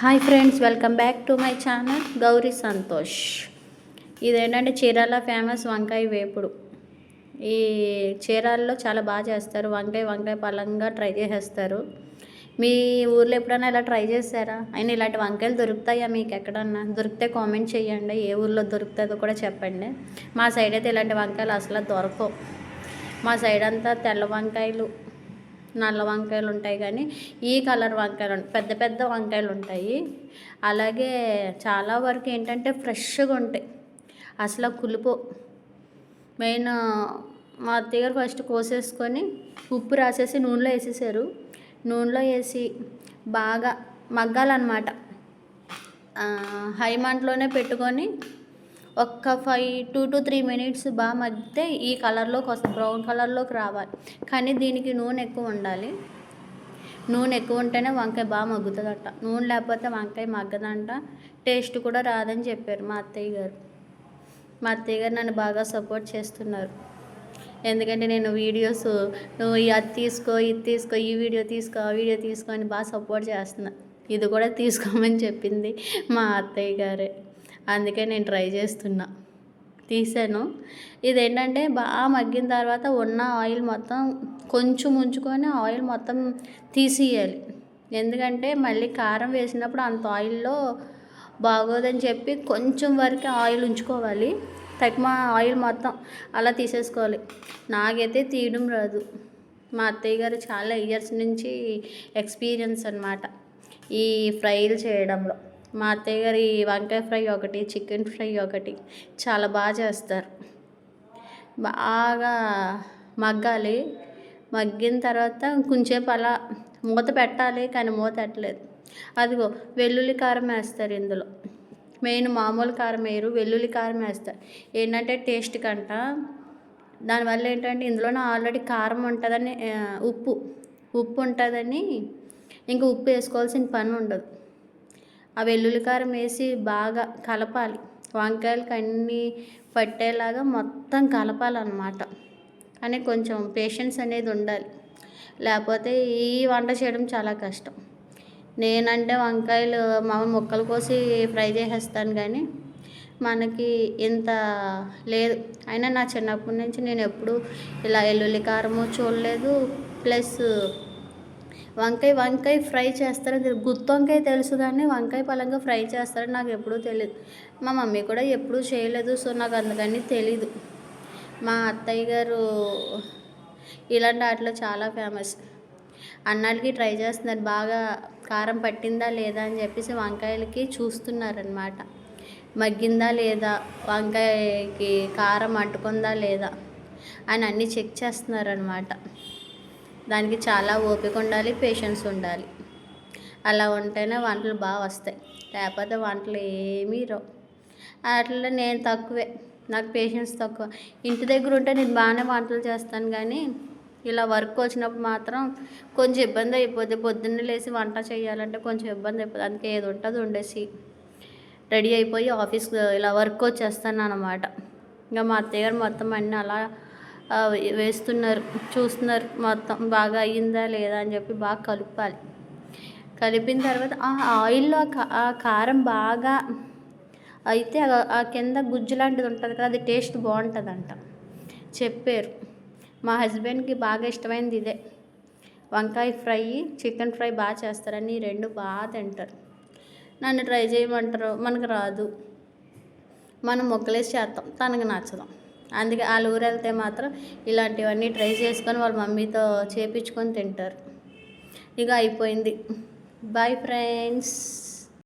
Hi friends welcome back to my channel Gauri Santosh. ఇదేంటంటే Chirala famous వంకాయ వేపుడు. ఈ చీరాల్లో చాలా బాగా చేస్తారు వంకాయ వంకాయ పలంగా ట్రై చేసేస్తారు. మీ ఊర్లో ఎప్పుడైనా ఇలా ట్రై చేశారా? అయినా ఇలాంటి వంకాయలు దొరుకుతాయా మీకు ఎక్కడన్నా? దొరికితే కామెంట్ చేయండి ఏ ఊర్లో దొరుకుతుందో కూడా చెప్పండి. మా సైడ్ అయితే ఇలాంటి వంకాయలు అసలు దొరకవు. మా సైడ్ అంతా తెల్ల వంకాయలు నల్ల వంకాయలు ఉంటాయి కానీ ఈ కలర్ వంకాయలు పెద్ద పెద్ద వంకాయలు ఉంటాయి. అలాగే చాలా వరకు ఏంటంటే ఫ్రెష్గా ఉంటాయి. అసలు కులుపు. మెయిన్ మా అత్తయ్య ఫస్ట్ కోసేసుకొని ఉప్పు రాసేసి నూనెలో వేసేసారు. నూనెలో వేసి బాగా మగ్గాలన్నమాట. హై మంటలోనే పెట్టుకొని ఒక్క five two to three minutes బాగా మగ్గితే ఈ కలర్లోకి వస్తుంది బ్రౌన్ కలర్లోకి రావాలి. కానీ దీనికి నూనె ఎక్కువ ఉండాలి. నూనె ఎక్కువ ఉంటేనే వంకాయ బాగా మగ్గుతుందట. నూనె లేకపోతే వంకాయ మగ్గదంట. టేస్ట్ కూడా రాదని చెప్పారు మా అత్తయ్య గారు. మా అత్తయ్య గారు నన్ను బాగా సపోర్ట్ చేస్తున్నారు. ఎందుకంటే నేను వీడియోస్ నువ్వు ఈ అది తీసుకో ఇది తీసుకో ఈ వీడియో తీసుకో ఆ వీడియో తీసుకో అని బాగా సపోర్ట్ చేస్తున్నా. ఇది కూడా తీసుకోమని చెప్పింది మా అత్తయ్య గారే. అందుకే నేను ట్రై చేస్తున్నా. తీసాను. ఇదేంటంటే బాగా మగ్గిన తర్వాత ఉన్న ఆయిల్ మొత్తం కొంచెం ఉంచుకొని ఆయిల్ మొత్తం తీసేయాలి ఎందుకంటే మళ్ళీ కారం వేసినప్పుడు అంత ఆయిల్లో బాగోదని చెప్పి కొంచెం వరకు ఆయిల్ ఉంచుకోవాలి. తక్కువ ఆయిల్ మొత్తం అలా తీసేసుకోవాలి. నాకైతే తీయడం రాదు. మా అత్తయ్య గారు చాలా ఇయర్స్ నుంచి ఎక్స్పీరియన్స్ అనమాట ఈ ఫ్రైలు చేయడంలో. మా అత్తయ్య గారి వంకాయ ఫ్రై ఒకటి చికెన్ ఫ్రై ఒకటి చాలా బాగా చేస్తారు. బాగా మగ్గాలి. మగ్గిన తర్వాత కొంచెంసేపు అలా మూత పెట్టాలి కానీ మూత పెట్టలేదు. అదిగో వెల్లుల్లి కారం వేస్తారు ఇందులో. మెయిన్ మామూలు కారం వేయరు వెల్లుల్లి కారం వేస్తారు. ఏంటంటే టేస్ట్ కంట. దానివల్ల ఏంటంటే ఇందులోనే ఆల్రెడీ కారం ఉంటుందని ఉప్పు ఉప్పు ఉంటుందని ఇంకా ఉప్పు వేసుకోవాల్సిన పని ఉండదు. ఆ వెల్లుల్లి కారం వేసి బాగా కలపాలి. వంకాయలకి అన్నీ పట్టేలాగా మొత్తం కలపాలన్నమాట. కానీ కొంచెం పేషెన్స్ అనేది ఉండాలి. లేకపోతే ఈ వంట చేయడం చాలా కష్టం. నేనంటే వంకాయలు మా ముక్కలు కోసి ఫ్రై చేసేస్తాను కానీ మనకి ఇంత లేదు. అయినా నా చిన్నప్పటి నుంచి నేను ఎప్పుడు ఇలా వెల్లుల్లి కారము చూడలేదు. ప్లస్ వంకాయ వంకాయ ఫ్రై చేస్తారని గుత్తి వంకాయ తెలుసు కానీ వంకాయ పలంగా ఫ్రై చేస్తారని నాకు ఎప్పుడూ తెలియదు మా మమ్మీ కూడా ఎప్పుడూ చేయలేదు సో నాకు అందుకని తెలీదు. మా అత్తయ్య గారు ఇలాంటి వాటిలో చాలా ఫేమస్. అన్నాళ్ళకి ట్రై చేస్తున్నారు బాగా కారం పట్టిందా లేదా అని చెప్పేసి వంకాయలకి చూస్తున్నారనమాట మగ్గిందా లేదా వంకాయకి కారం అంటుకుందా లేదా అని అన్నీ చెక్ చేస్తున్నారనమాట దానికి చాలా ఓపిక ఉండాలి పేషెన్స్ ఉండాలి. అలా ఉంటేనే వంటలు బాగా వస్తాయి. లేకపోతే వంటలు ఏమీ రావు. అట్లా నేను తక్కువే. నాకు పేషెన్స్ తక్కువ. ఇంటి దగ్గర ఉంటే నేను బాగానే వంటలు చేస్తాను కానీ ఇలా వర్క్ వచ్చినప్పుడు మాత్రం కొంచెం ఇబ్బంది అయిపోద్ది. పొద్దున్నే లేచి వంట చేయాలంటే కొంచెం ఇబ్బంది అయిపోతుంది అందుకే ఏది ఉంటుంది ఉండేసి రెడీ అయిపోయి ఆఫీస్ ఇలా వర్క్ వచ్చేస్తాను అనమాట ఇంకా మా అత్తయ్య గారు మొత్తం అన్నీ అలా వేస్తున్నారు. చూస్తున్నారు. మొత్తం బాగా అయ్యిందా లేదా అని చెప్పి బాగా కలుపాలి. కలిపిన తర్వాత ఆ ఆయిల్లో ఆ కారం బాగా అయితే ఆ కింద గుజ్జు లాంటిది ఉంటుంది కదా అది టేస్ట్ బాగుంటుందంట. చెప్పారు. మా హస్బెండ్కి బాగా ఇష్టమైనది ఇదే. వంకాయ ఫ్రై చికెన్ ఫ్రై బాగా చేస్తారని రెండు బాగా తింటారు. నన్ను ట్రై చేయమంటారు మనకు రాదు. మనం మొక్కలేసి చేస్తాం. తనకు నచ్చదాం. అందుకే వాళ్ళు ఊరు వెళ్తే మాత్రం ఇలాంటివన్నీ ట్రై చేసుకొని వాళ్ళ మమ్మీతో చేపించుకొని తింటారు. ఇక అయిపోయింది. Bye friends